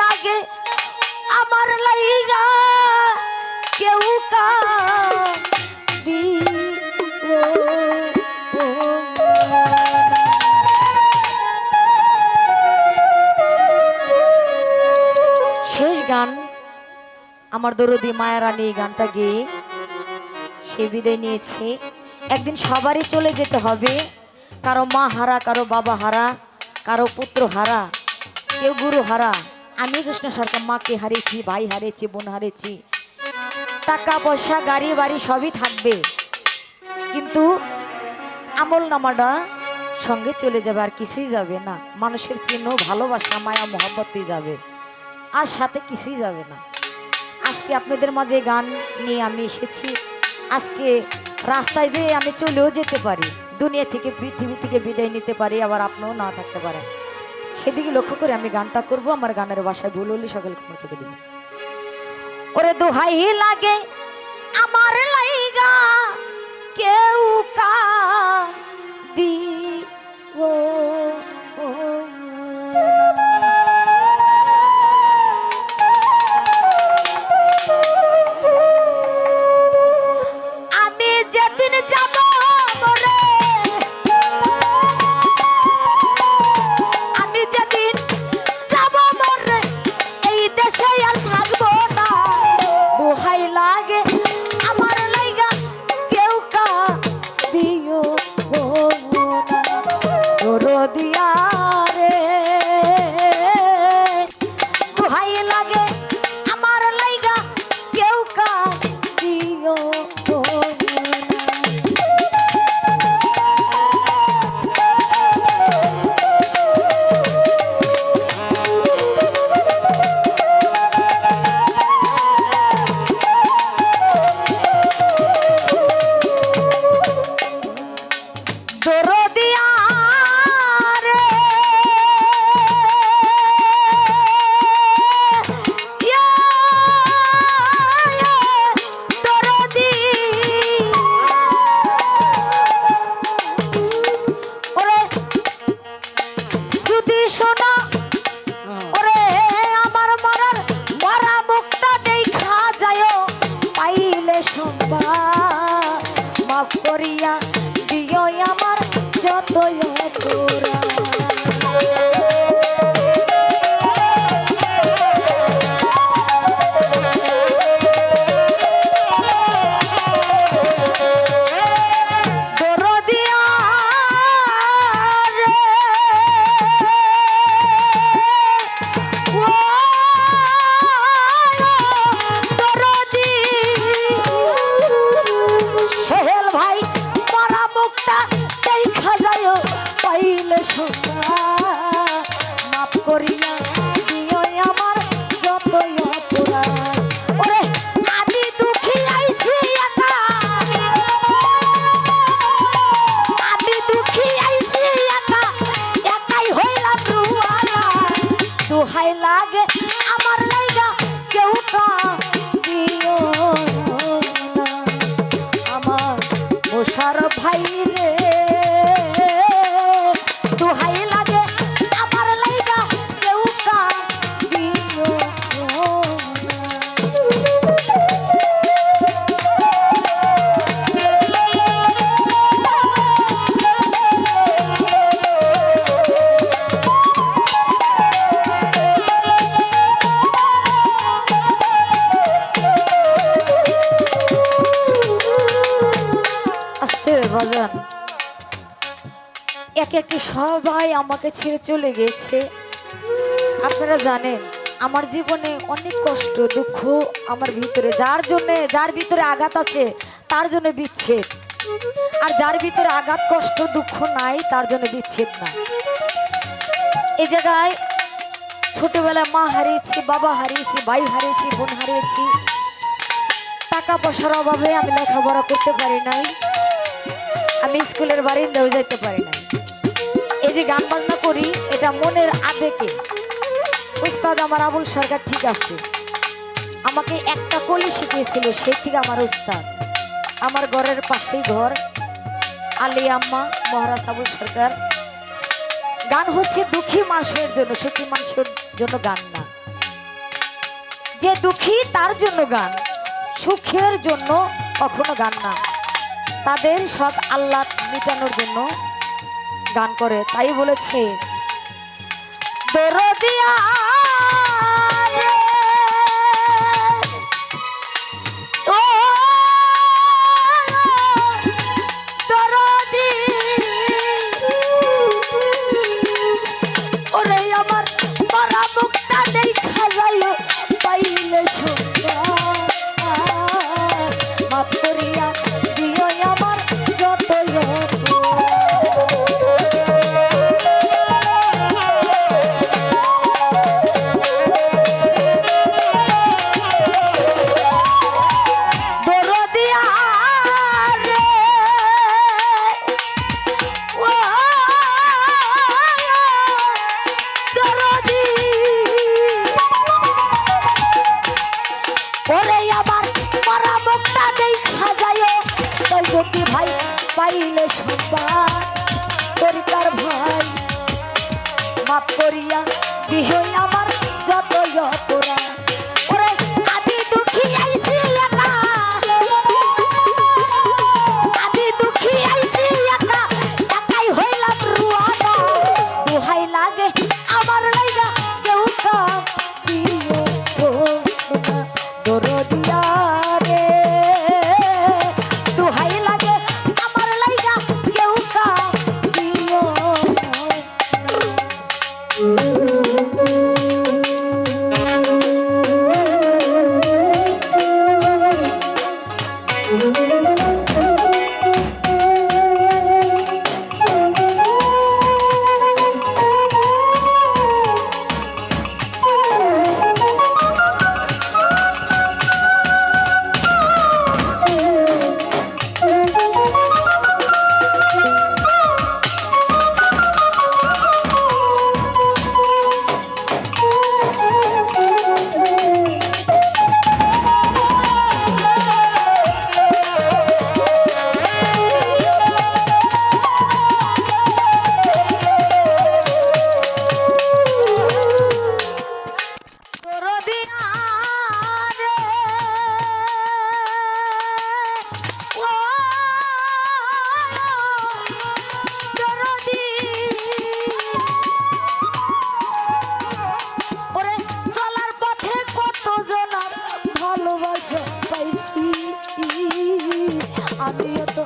লাগে, আমার লাইগা কেউ কা শেষ গান, আমার দরদি মায়ারানী এই গানটা গেয়ে সে বিদায় নিয়েছে। একদিন সবারই চলে যেতে হবে, কারও মা হারা, কারও বাবা হারা, কারও পুত্র হারা, কেউ গুরু হারা। আমিও জ্যোৎস্না সরকার মাকে হারিয়েছি, ভাই হারিয়েছি, বোন হারিয়েছি। টাকা পয়সা, গাড়ি, বাড়ি সবই থাকবে। কিন্তু আমল নামাটা সঙ্গে চলে যাবে আর কিছুই যাবে না। মানুষের চিহ্ন, ভালোবাসা, মায়া, মহব্বতই যাবে। আর সাথে কিছুই যাবে না। আজকে আপনাদের মাঝে গান নিয়ে আমি এসেছি। আজকে রাস্তায় যে আমি চলেও যেতে পারি। দুনিয়া থেকে, পৃথিবী থেকে বিদায় নিতে পারি, আবার আপনিও না থাকতে পারেন। সেদিকে লক্ষ্য করে আমি গানটা করব, আমার গানের বাসায় ভুল হলে ক্ষমা চোখে দিব ওরে দোহাই লাগে আমার লাইগা, কেউ কা দি বাজান একে একে সবাই আমাকে ছেড়ে চলে গেছে। আপনারা জানেন, আমার জীবনে অনেক কষ্ট, দুঃখ আমার ভিতরে। যার জন্য, যার ভিতরে আঘাত আছে, তার জন্য বিচ্ছেদ। আর যার ভিতরে আঘাত, কষ্ট, দুঃখ নাই, তার জন্য বিচ্ছেদ না। এই জায়গায় ছোটবেলায় মা হারিয়েছি, বাবা হারিয়েছি, ভাই হারিয়েছি, বোন হারিয়েছি। টাকা পয়সার অভাবে আমি লেখাপড়া করতে পারি নাই। আমি স্কুলের বারিন্দাও যাইতে পারি না এই যে গান বাজনা করি, এটা মনের আবেগে। উস্তাদ আমার আবুল সরকার ঠিক আছে। আমাকে একটা কলি শিখিয়েছিল সেই থেকে আমার উস্তাদ। আমার ঘরের পাশেই ঘর। আলী আম্মা, মহারাজ আবুল সরকার। গান হচ্ছে দুঃখী মানুষের জন্য, সুখী মানুষের জন্য গান না। যে দুঃখী তার জন্য গান, সুখের জন্য কখনো গান না। তাদের সব আল্লাহ মেটানোর জন্য গান করে তাই বলেছে। দরদিয়া তোকে ভাই পাইলে সম্পাদ তোর তার ভাই মাপ করিয়া দিহে আমার যত যতরা se eu tô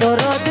দরদ